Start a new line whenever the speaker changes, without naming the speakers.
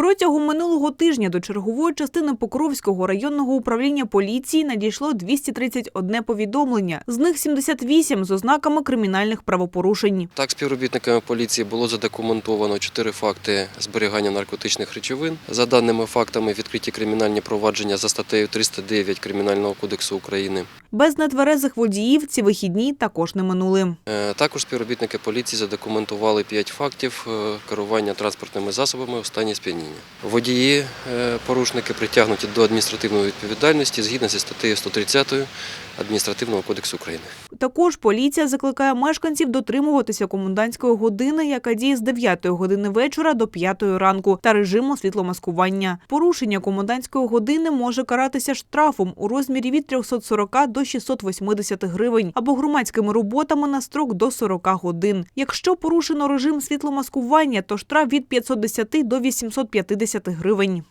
Протягом минулого тижня до чергової частини Покровського районного управління поліції надійшло 231 повідомлення. З них 78 з ознаками кримінальних правопорушень.
Так, співробітниками поліції було задокументовано чотири факти зберігання наркотичних речовин. За даними фактами, відкриті кримінальні провадження за статтею 309 Кримінального кодексу України.
Без нетверезих водіїв ці вихідні також не минули.
Е, Також співробітники поліції задокументували п'ять фактів е, керування транспортними засобами у стані сп'яніння. Водії, е, порушники притягнуті до адміністративної відповідальності згідно зі статтею 130 Адміністративного кодексу України.
Також поліція закликає мешканців дотримуватися комендантської години, яка діє з 9 години вечора до 5 ранку, та режиму світломаскування. Порушення комендантської години може каратися штрафом у розмірі від 340 до 680 гривень або громадськими роботами на строк до 40 годин. Якщо порушено режим світломаскування, то штраф від 510 до 850 гривень.